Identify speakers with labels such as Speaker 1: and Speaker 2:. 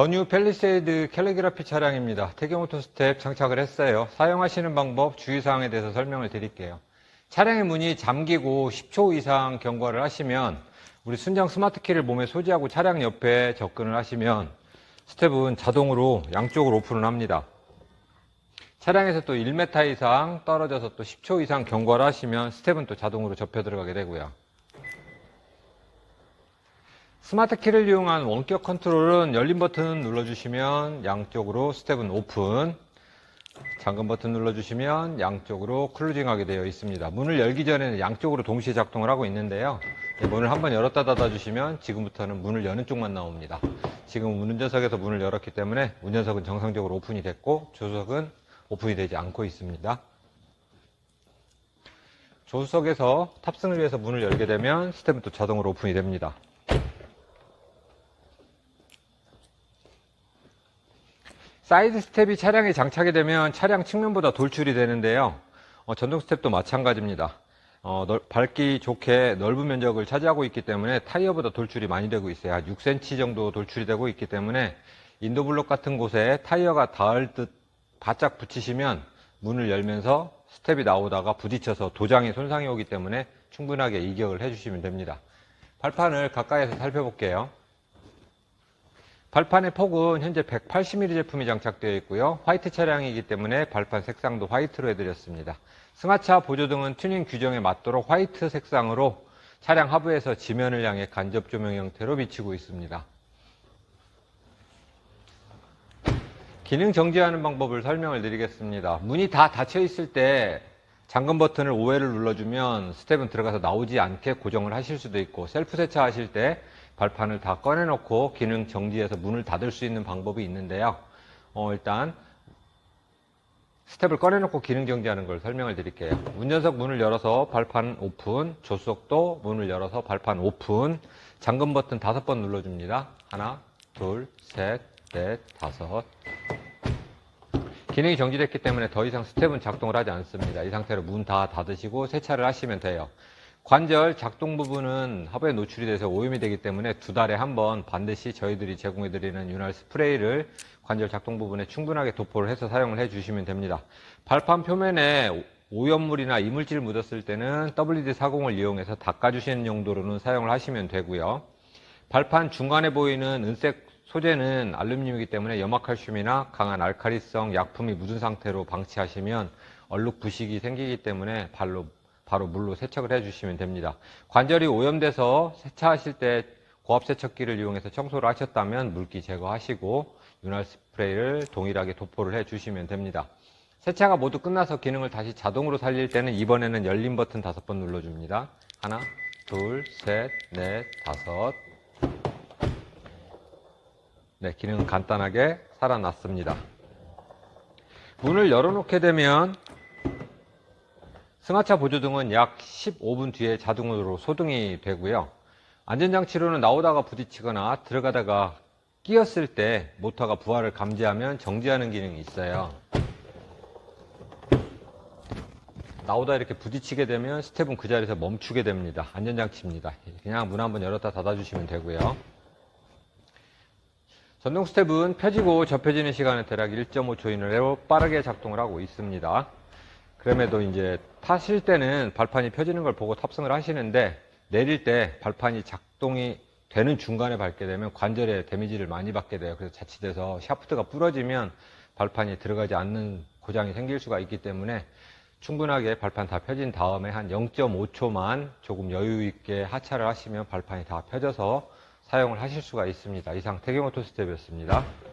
Speaker 1: 더뉴 펠리세이드 캘리그라피 차량입니다. 태경오토 스텝 장착을 했어요. 사용하시는 방법, 주의사항에 대해서 설명을 드릴게요. 차량의 문이 잠기고 10초 이상 경과를 하시면 우리 순정 스마트키를 몸에 소지하고 차량 옆에 접근을 하시면 스텝은 자동으로 양쪽으로 오픈을 합니다. 차량에서 또 1m 이상 떨어져서 또 10초 이상 경과를 하시면 스텝은 또 자동으로 접혀 들어가게 되고요. 스마트 키를 이용한 원격 컨트롤은 열린 버튼 눌러주시면 양쪽으로 스텝은 오픈, 잠금 버튼 눌러주시면 양쪽으로 클로징하게 되어 있습니다. 문을 열기 전에는 양쪽으로 동시에 작동을 하고 있는데요. 네, 문을 한번 열었다 닫아주시면 지금부터는 문을 여는 쪽만 나옵니다. 지금 운전석에서 문을 열었기 때문에 운전석은 정상적으로 오픈이 됐고 조수석은 오픈이 되지 않고 있습니다. 조수석에서 탑승을 위해서 문을 열게 되면 스텝은 또 자동으로 오픈이 됩니다. 사이드 스텝이 차량에 장착이 되면 차량 측면보다 돌출이 되는데요. 어, 전동 스텝도 마찬가지입니다. 어, 넓- 밟기 좋게 넓은 면적을 차지하고 있기 때문에 타이어보다 돌출이 많이 되고 있어요. 한 6cm 정도 돌출이 되고 있기 때문에 인도블록 같은 곳에 타이어가 닿을 듯 바짝 붙이시면 문을 열면서 스텝이 나오다가 부딪혀서 도장에 손상이 오기 때문에 충분하게 이격을 해주시면 됩니다. 발판을 가까이서 살펴볼게요. 발판의 폭은 현재 180mm 제품이 장착되어 있고요. 화이트 차량이기 때문에 발판 색상도 화이트로 해드렸습니다. 승하차 보조등은 튜닝 규정에 맞도록 화이트 색상으로 차량 하부에서 지면을 향해 간접 조명 형태로 비치고 있습니다. 기능 정지하는 방법을 설명을 드리겠습니다. 문이 다 닫혀 있을 때 잠금 버튼을 5회를 눌러주면 스텝은 들어가서 나오지 않게 고정을 하실 수도 있고 셀프 세차하실 때 발판을 다 꺼내놓고 기능 정지해서 문을 닫을 수 있는 방법이 있는데요. 어, 일단 스텝을 꺼내놓고 기능 정지하는 걸 설명을 드릴게요. 운전석 문을 열어서 발판 오픈, 조수석도 문을 열어서 발판 오픈, 잠금 버튼 다섯 번 눌러줍니다. 하나, 둘, 셋, 넷, 다섯. 기능이 정지됐기 때문에 더 이상 스텝은 작동을 하지 않습니다. 이 상태로 문 다 닫으시고 세차를 하시면 돼요. 관절 작동 부분은 하부에 노출이 돼서 오염이 되기 때문에 두 달에 한 번 반드시 저희들이 제공해드리는 윤활 스프레이를 관절 작동 부분에 충분하게 도포를 해서 사용을 해주시면 됩니다. 발판 표면에 오염물이나 이물질 묻었을 때는 WD-40을 이용해서 닦아주시는 용도로는 사용을 하시면 되고요. 발판 중간에 보이는 은색 소재는 알루미늄이기 때문에 염화칼슘이나 강한 알카리성 약품이 묻은 상태로 방치하시면 얼룩 부식이 생기기 때문에 발로 바로 물로 세척을 해주시면 됩니다. 관절이 오염돼서 세차하실 때 고압 세척기를 이용해서 청소를 하셨다면 물기 제거하시고 윤활 스프레이를 동일하게 도포를 해주시면 됩니다. 세차가 모두 끝나서 기능을 다시 자동으로 살릴 때는 이번에는 열린 버튼 다섯 번 눌러줍니다. 하나, 둘, 셋, 넷, 다섯. 네, 기능은 간단하게 살아났습니다. 문을 열어놓게 되면 승하차 보조등은 약 15분 뒤에 자동으로 소등이 되고요. 안전장치로는 나오다가 부딪히거나 들어가다가 끼었을 때 모터가 부하를 감지하면 정지하는 기능이 있어요. 나오다 이렇게 부딪히게 되면 스텝은 그 자리에서 멈추게 됩니다. 안전장치입니다. 그냥 문 한번 열었다 닫아주시면 되고요. 전동 스텝은 펴지고 접혀지는 시간은 대략 1.5초 이내로 빠르게 작동을 하고 있습니다. 그럼에도 이제 타실 때는 발판이 펴지는 걸 보고 탑승을 하시는데 내릴 때 발판이 작동이 되는 중간에 밟게 되면 관절에 데미지를 많이 받게 돼요. 그래서 자칫해서 샤프트가 부러지면 발판이 들어가지 않는 고장이 생길 수가 있기 때문에 충분하게 발판 다 펴진 다음에 한 0.5초만 조금 여유 있게 하차를 하시면 발판이 다 펴져서 사용을 하실 수가 있습니다. 이상 태경오토 스텝이었습니다.